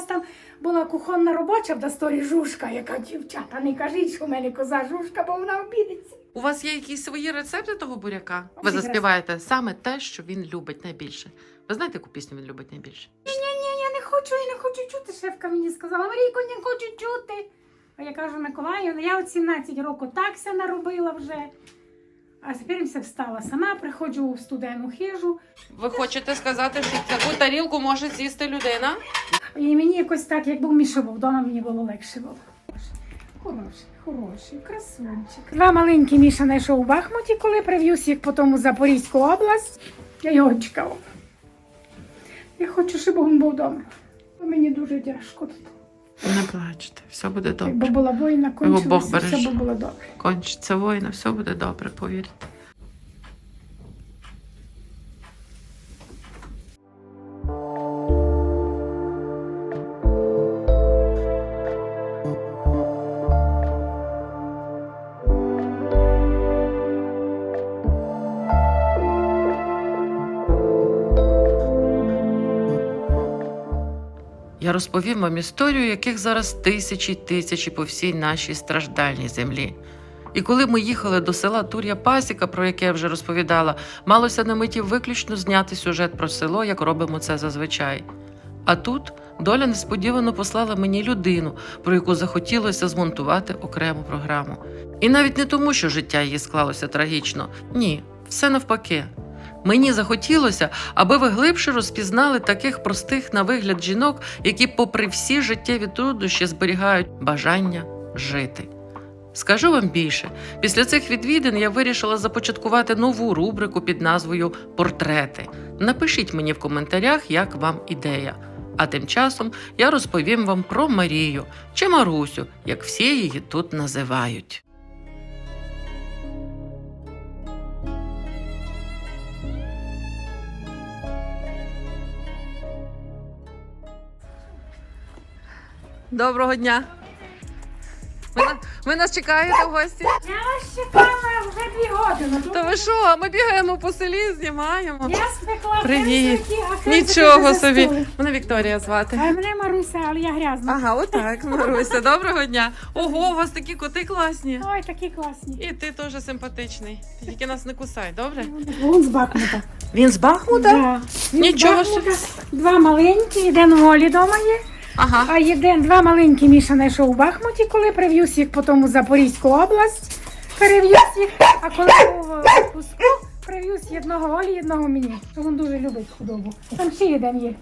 нас там була кухонна робоча в Дасторі Жушка, яка дівчата, не кажіть, що в мене коза Жушка, бо вона обідеться. У вас є якісь свої рецепти того буряка? Ви заспіваєте саме те, що він любить найбільше. Ви знаєте, яку пісню він любить найбільше? Ні, ні, ні, я не хочу, я не хочу чути. Шефка мені сказала, Марійко, не хочу чути. А я кажу, Миколаю, я от 17 років так ся наробила вже. А тепер все встала сама, приходжу в студену хижу, Ви хочете сказати, що таку тарілку може з'їсти людина? і мені якось так, як був Міша був вдома, мені було легше було. Хороший, хороший, красунчик. Два маленькі Міша знайшов у Бахмуті, коли привіз їх потім у Запорізьку область. Я його чекала. Я хочу, щоб він був вдома. Мені дуже тяжко тут. Не плачте, все буде добре. Якби була війна, Бог кончилася, все береже. би було добре. Кончиться війна, все буде добре, повірте. Я розповім вам історію, яких зараз тисячі тисячі по всій нашій страждальній землі. І коли ми їхали до села Тур'я Пасіка, про яке я вже розповідала, малося на меті виключно зняти сюжет про село, як робимо це зазвичай. А тут доля несподівано послала мені людину, про яку захотілося змонтувати окрему програму. І навіть не тому, що життя її склалося трагічно. Ні, все навпаки. Мені захотілося, аби ви глибше розпізнали таких простих на вигляд жінок, які, попри всі життєві труднощі, зберігають бажання жити. Скажу вам більше, після цих відвідин я вирішила започаткувати нову рубрику під назвою Портрети. Напишіть мені в коментарях, як вам ідея. А тим часом я розповім вам про Марію чи Марусю, як всі її тут називають. Доброго дня! Ви, на- ви нас чекаєте в гості? Я вас чекала вже дві години. Та ви що? Ми бігаємо по селі, знімаємо. Я спекла Привіт. а Нічого собі. столом. Мене Вікторія звати. А мене Маруся, але я грязна. Ага, отак, Маруся. Доброго дня. Ого, у вас такі коти класні. Ой, такі класні. І ти теж симпатичний. Ти Тільки нас не кусай, добре? Вон з Бахмута. Він з Бахмута? Да. Він з Нічого Бахмута. Два маленькі, один у Олі дома є, Ага. а один, два маленькі Міша знайшов у Бахмуті, коли прив'юз їх потім у Запорізьку область. перев'юз їх, а коли був пуску, прив'юз одного Олі, одного мені. Він дуже любить худобу. Там ще один є.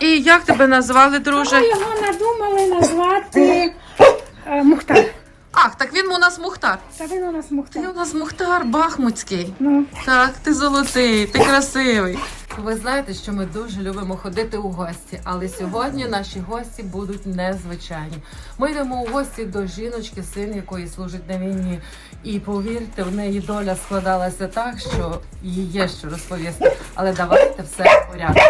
І як тебе назвали, друже? Ми його надумали назвати е, Мухтар. Ах, так він у нас Мухтар. Та він у нас Ти Мухтар. у нас Мухтар Бахмутський. Ну, Так, ти золотий, ти красивий. Ви знаєте, що ми дуже любимо ходити у гості, але сьогодні наші гості будуть незвичайні. Ми йдемо у гості до жіночки, син якої служить на війні. І повірте, в неї доля складалася так, що їй є що розповісти. Але давайте все в порядку.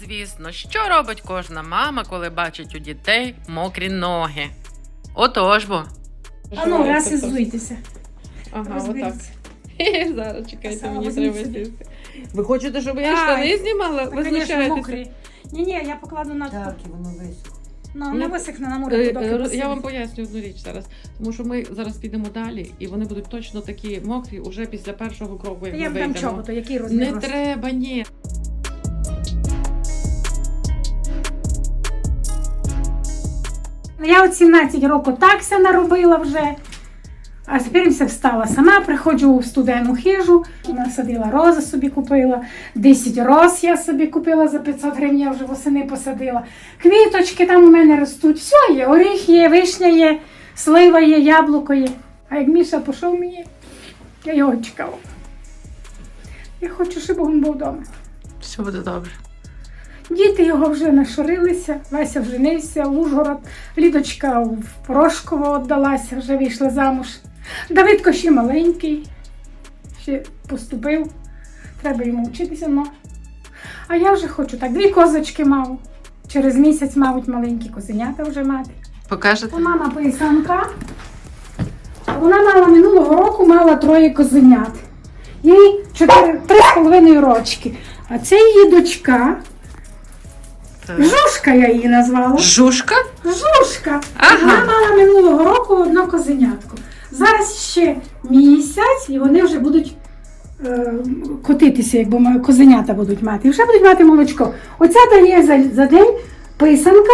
Звісно, що робить кожна мама, коли бачить у дітей мокрі ноги? Отож бо. а ну, раз і зуйтеся. Ага, Розберіться. Зараз чекайте, мені треба сісти. Ви хочете, щоб я штани знімала? Ви знущаєтеся? мокрі. Ні, ні, я покладу на Так, і воно висохло. Ну, не висохне на море, е, Я вам поясню одну річ зараз, тому що ми зараз підемо далі, і вони будуть точно такі мокрі уже після першого кроку, як Я дам вийдемо. чоботу, який розмір? Не треба, ні. Я от 17 років так ся наробила вже. А тепер все встала сама, приходжу в студену хижу, насадила рози собі купила, 10 роз я собі купила за 500 гривень, я вже восени посадила. Квіточки там у мене ростуть, все є, оріх є, вишня є, слива є, яблуко є. А як Міша пішов мені, я його чекала. Я хочу, щоб він був вдома. Все буде добре. Діти його вже нашорилися, Вася вженився Ужгород, Лідочка в Порошково віддалася, вже вийшла замуж. Давидко ще маленький, ще поступив, треба йому вчитися. Ну. А я вже хочу так, дві козочки мав. Через місяць, мабуть, маленькі козенята вже мати. Покажете? Мама писанка. Вона мала минулого року мала троє козенят. Їй чотири, три з половиною рочки. А це її дочка. Жушка я її назвала. Жушка? Жушка. Ага. Вона мала минулого року одно козенятко. Зараз ще місяць, і вони вже будуть е, котитися, якби козенята будуть мати. І вже будуть мати молочко. Оця дає за, за день писанка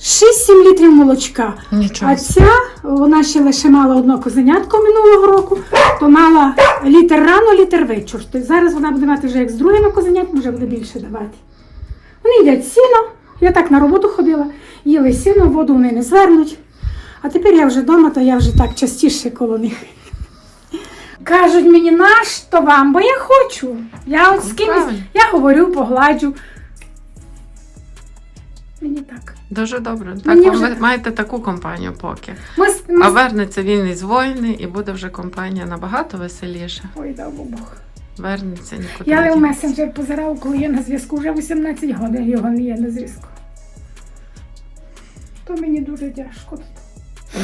6-7 літрів молочка. Нічого. А ця, вона ще лише мала одно козенятко минулого року, то мала літр рано, літр вечір. Тобто зараз вона буде мати вже як з другими козенятками, вже буде більше давати. Вони їдять сіно. Я так на роботу ходила, їли сіно, воду вони не звернуть. А тепер я вже вдома, то я вже так частіше коло них. Кажуть мені, нащо вам, бо я хочу. Я от з кимось, я говорю, погладжу. Мені так. Дуже добре. Так, Мені ви вже- маєте таку компанію поки. Ми, ми А вернеться він із воїни і буде вже компанія набагато веселіша. Ой, дав Бог. Вернеться нікуди. Я в месенджер позирав, коли є на зв'язку вже 18 годин, його не є на зв'язку. То мені дуже тяжко.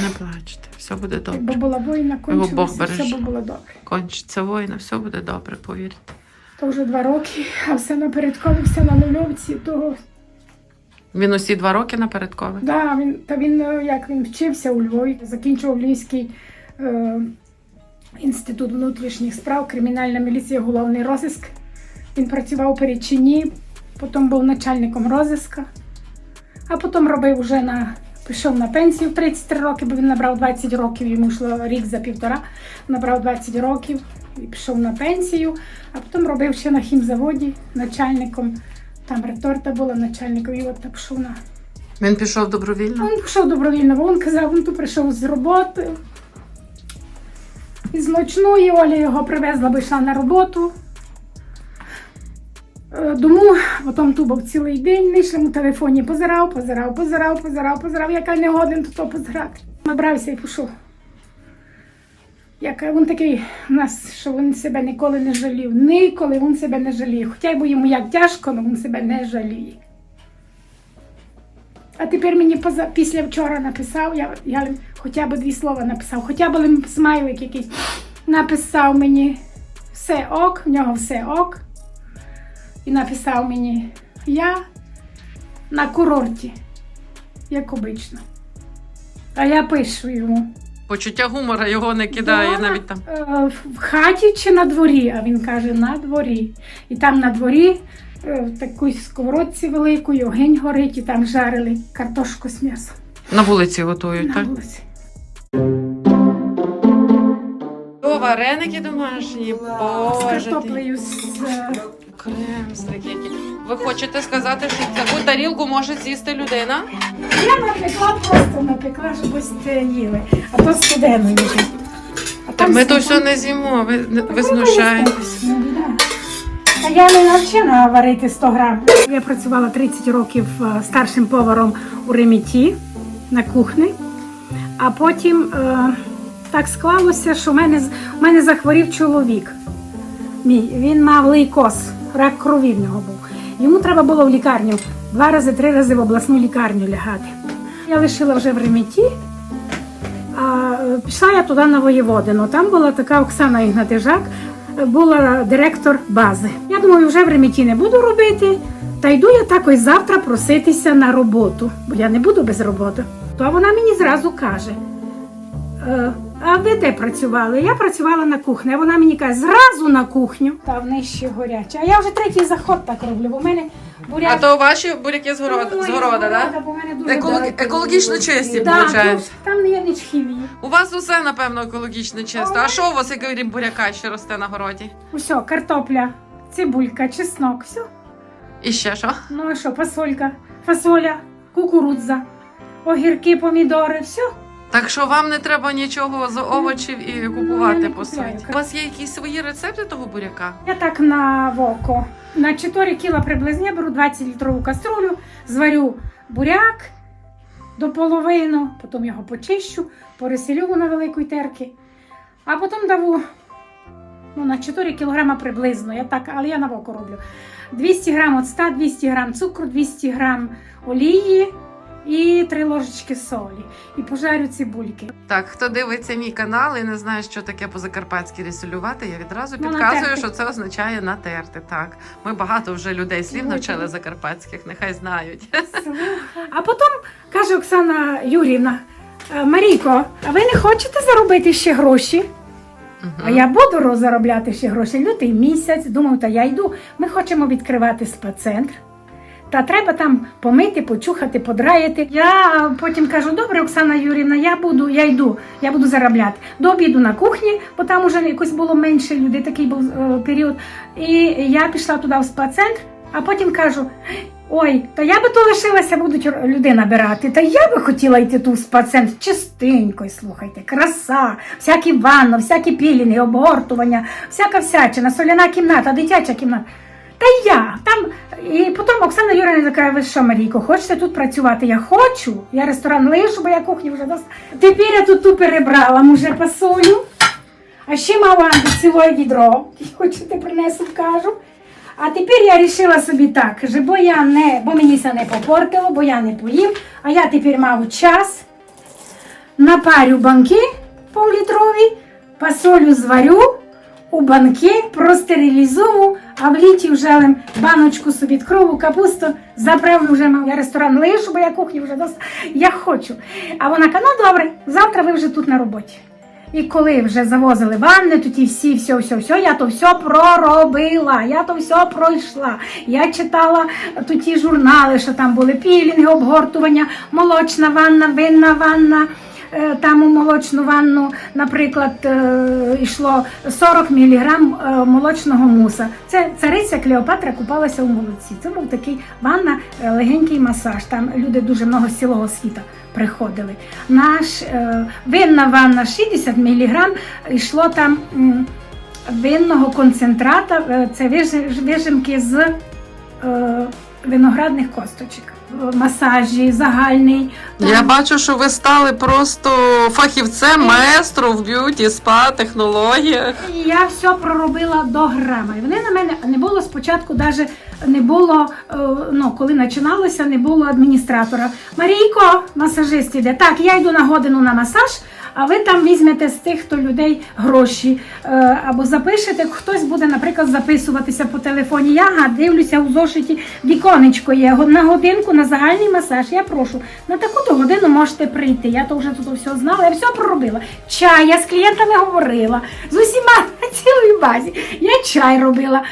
Не плачте, все буде добре. Якби була Бог кончилася, все би було добре. Кончиться воїна, все буде добре, повірте. То вже два роки, а все напередкові, все на нульовці. То Він усі два роки напередковий. да, він та він е, як він вчився у Львові, закінчував Львівський е, інститут внутрішніх справ, кримінальна міліція, головний розиск. Він працював у Перечині, потім був начальником розиска, а потім робив вже на. Пішов на пенсію в 33 роки, бо він набрав 20 років, йому йшло рік за півтора, набрав 20 років і пішов на пенсію, а потім робив ще на хімзаводі начальником. Там реторта була начальником, і от так пішов на Він пішов добровільно. він пішов добровільно, бо він казав, він тут прийшов з роботи. Із ночної Оля його привезла, бо йшла на роботу. Е, Дому, потім тут був цілий день, не йшли в телефоні, позирав, позирав, позирав, позирав, позирав, яка не годин, то то позирати. Набрався і пішов. Як він такий у нас, що він себе ніколи не жалів. Ніколи він себе не жаліє. Хоча б йому як тяжко, але він себе не жаліє. А тепер мені поза, після вчора написав, я, я хоча б дві слова написав, хоча б смайлик якийсь написав мені все ок, в нього все ок. І написав мені я на курорті, як обично. А я пишу йому. Почуття гумора його не кидає «Дома, навіть там. е, В хаті чи на дворі? А він каже, на дворі. І там на дворі е, в такій сковородці великої, огонь горить, і там жарили картошку з м'ясом. На вулиці готують, На так? вулиці. Вареники домашні, З боже. картоплею з е, Кремслики які. Ви хочете сказати, що таку тарілку може з'їсти людина? Я напекла, просто напекла, щоб ось це їли. А то студено їжі. А Та ми то все не з'їмо, ви, ви Ну, знущаєтесь. ну. А я не навчена варити 100 грам. Я працювала 30 років е, старшим поваром у реміті на кухні, а потім е, так склалося, що в мене, в мене захворів чоловік. Мій. Він мав лейкоз, рак крові в нього був. Йому треба було в лікарню два рази, три рази в обласну лікарню лягати. Я лишила вже в реміті, а е, пішла я туди на воєводину. Там була така Оксана Ігнатижак, е, була директор бази. Я думаю, вже в реміті не буду робити. Та йду я так ось завтра проситися на роботу, бо я не буду без роботи. То вона мені зразу каже: «Е, А ви де працювали? Я працювала на кухні. А вона мені каже, зразу на кухню. Та в неї ще горяче. А я вже третій заход так роблю, бо в мене буряк. А то ваші буряки з города, з города, так? бо в мене дуже Еколог- далеко. екологічно чисті, Да, виходить. тут Там не є ніч хімії. У вас усе, напевно, екологічно чисто. А що у вас, як крім буряка, ще росте на городі? Усе, картопля, цибулька, чеснок, все. І ще що? Ну а що, фасолька, фасоля, кукурудза, огірки, помідори, все. Так що вам не треба нічого з овочів і купувати по суті. У вас є якісь свої рецепти того буряка? Я так на воко. На 4 кіла приблизно беру 20 літрову каструлю, зварю буряк до половини, потім його почищу, переселю на великій терки, а потім даву ну, на 4 кілограма приблизно. Я так, але я на воко роблю. 200 грам оцта, 200 грам цукру, 200 грам олії і три ложечки солі. І пожарю цибульки. Так, хто дивиться мій канал і не знає, що таке по-закарпатськи рісолювати, я відразу Ну, підказую, натерти. що це означає натерти. Так, ми багато вже людей слів Ну, навчали закарпатських, нехай знають. А потім каже Оксана Юрівна: «Е, Марійко, а ви не хочете заробити ще гроші? А я буду заробляти ще гроші. Лютий місяць, думав, та я йду. Ми хочемо відкривати спа-центр. Та треба там помити, почухати, подраяти. Я потім кажу: добре, Оксана Юрівна, я буду, я йду, я буду заробляти. До обіду на кухні, бо там уже якось було менше людей, такий був е, період. І я пішла туди в спа-центр, а потім кажу: ой, та я би то лишилася, будуть людей набирати. Та я би хотіла йти тут в спа-центр чистенько, слухайте, краса, всякі ванни, всякі пілінги, обгортування, всяка всячина, соляна кімната, дитяча кімната. Та я там. І потім Оксана Юрійовна така, ви що, Марійко, хочете тут працювати? Я хочу. Я ресторан лишу, бо я кухню вже дос. Тепер я тут ту перебрала, може, пасую. А ще мала ціле відро. Хочете, принесу, кажу. А тепер я вирішила собі так, що бо я не, бо мені це не попортило, бо я не поїм, а я тепер мав час, напарю банки півлітрові, посолю зварю, у банки простерилізую, а в літі вже баночку собі крову, капусту, заправлю вже мав. Я ресторан лишу, бо я кухню вже досить. Я хочу. А вона каже, ну добре, завтра ви вже тут на роботі. І коли вже завозили ванни, тут і всі, все, все, все, я то все проробила, я то все пройшла. Я читала тут ті журнали, що там були пілінги, обгортування, молочна ванна, винна ванна. Е, Там у молочну ванну, наприклад, е, йшло 40 мг молочного муса. Це цариця Клеопатра купалася у молоці. Це був такий ванна, е, легенький масаж. Там люди дуже много з цілого світа приходили. Наш е, винна ванна 60 мг йшло там винного концентрата, е, це вижимки з е, виноградних косточок. Масажі, загальний. Я бачу, що ви стали просто фахівцем, маестро в б'юті, спа, технологіях. Я все проробила до грама. І вони на мене не було спочатку, навіть не було, е, ну, коли починалося, не було адміністратора. Марійко, масажист іде. Так, я йду на годину на масаж, а ви там візьмете з тих, хто людей гроші. Е, Або запишете, хтось буде, наприклад, записуватися по телефоні. Я дивлюся у зошиті, віконечко є на годинку на загальний масаж. Я прошу, на таку-то годину можете прийти. Я то вже тут все знала, я все проробила. Чай, я з клієнтами говорила, з усіма на цілій базі. Я чай робила.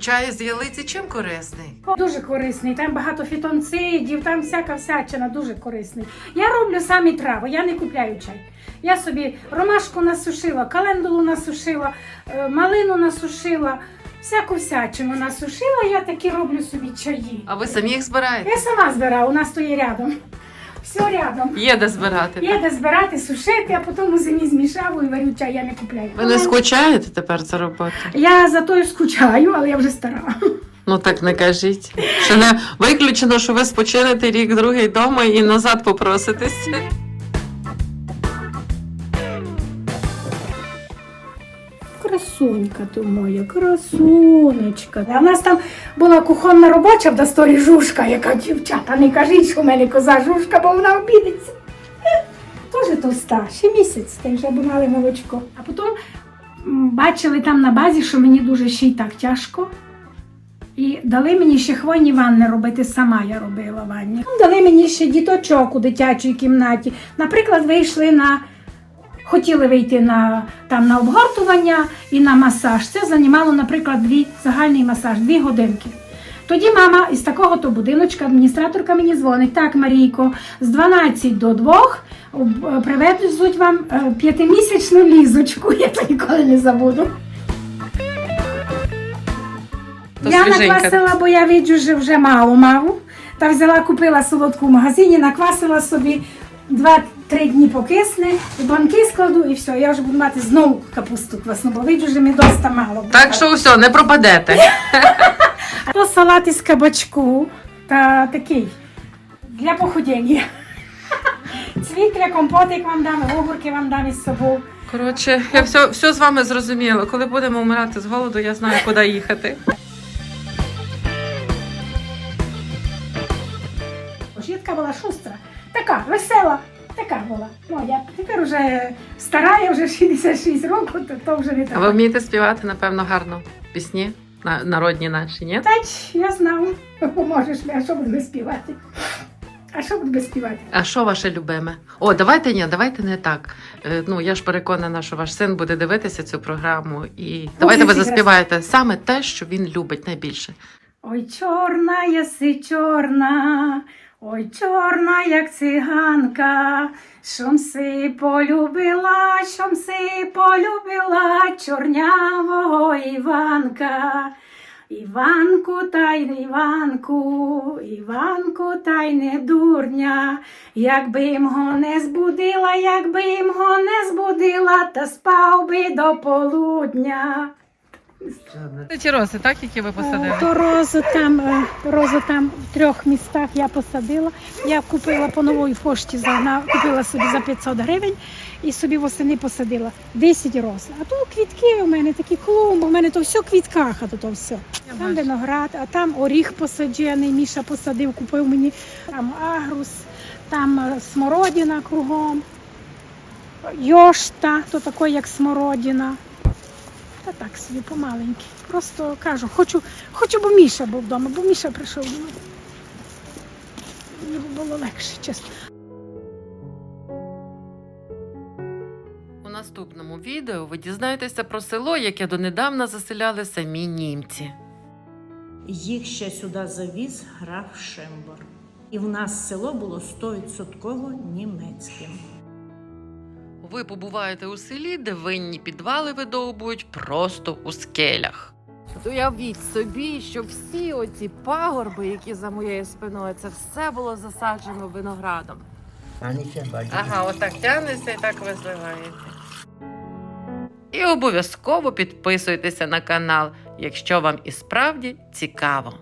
Чай з ялиці чим корисний? Дуже корисний, там багато фітонцидів, там всяка всячина, дуже корисний. Я роблю самі трави, я не купляю чай. Я собі ромашку насушила, календулу насушила, е, малину насушила, всяку всячину насушила, я такі роблю собі чаї. А ви самі їх збираєте? Я сама збираю, у нас то є рядом. Все рядом. Є де збирати. Є де збирати, сушити, а потім у зимі змішав і варю чай, я не купляю. Ви не скучаєте тепер за роботу? Я за тою скучаю, але я вже стара. Ну так не кажіть. Що не виключено, що ви спочинете рік другий вдома і назад попроситесь. Красунька ти моя, красунечка. А в нас там була кухонна робоча в Досторі жушка, яка дівчата, не кажіть, що в мене коза жушка, бо вона обідеться. Теж товста, ще місяць, та вже мали молочко. А потім бачили там на базі, що мені дуже ще й так тяжко. І дали мені ще хвойні ванни робити, сама я робила ванні. Дали мені ще діточок у дитячій кімнаті. Наприклад, вийшли на хотіли вийти на, там, на обгортування і на масаж. Це займало, наприклад, дві, загальний масаж, дві годинки. Тоді мама із такого то будиночка, адміністраторка мені дзвонить. Так, Марійко, з 12 до 2 об- привезуть вам е, п'ятимісячну лізочку. Я то ніколи не забуду. То я свіженька. наквасила, бо я віджу, що вже мало мав. Та взяла, купила солодку в магазині, наквасила собі два-три дні покисне, в банки складу і все. Я вже буду мати знову капусту квасну, бо що мені доста мало. буде. Так що все, не пропадете. То салат із кабачку та такий для похудіння. Цвіт для компотик вам дам, огурки вам дам із собою. Коротше, я все, все з вами зрозуміла. Коли будемо вмирати з голоду, я знаю, куди їхати. Жітка була шустра, така весела, така була. Моя тепер вже стара, я вже 66 років, то, то вже не А ви вмієте співати, напевно, гарно пісні на, народні наші, ні? Та я знав, поможеш мені, а що буду співати? А що буду співати? А що ваше любиме? О, давайте ні, давайте не так. Е, Ну я ж переконана, що ваш син буде дивитися цю програму, і давайте ви якраз. заспіваєте саме те, що він любить найбільше. Ой, чорна єси чорна, ой, чорна, як циганка, шом си полюбила, шом си полюбила чорнявого Іванка. Іванку та Іванку, Іванку та й не дурня, якби їм го не збудила, якби їм го не збудила, та спав би до полудня. Це ті роси, так, які ви Е, То розу там, е, розу там в трьох містах я посадила. Я купила по новій пошті, загнав, купила собі за 500 гривень і собі восени посадила 10 роз. А тут квітки у мене такі клумби, у мене то все квітках, а то, то все. Там виноград, а там оріх посаджений, Міша посадив, купив мені там агрус, там е, смородина кругом, йошта, то таке, як смородина. Та так собі помаленьки. Просто кажу, хочу, хочу, бо Міша був вдома, бо Міша прийшов до мене. Мені було легше, чесно. У наступному відео ви дізнаєтеся про село, яке донедавна заселяли самі німці. Їх ще сюди завіз граф Шембор. І в нас село було 100% німецьким. Ви побуваєте у селі, де винні підвали видовбують просто у скелях. Уявіть собі, що всі оці пагорби, які за моєю спиною, це все було засаджено виноградом. Ага, отак тягнеться і так ви зливаєте. І обов'язково підписуйтеся на канал, якщо вам і справді цікаво.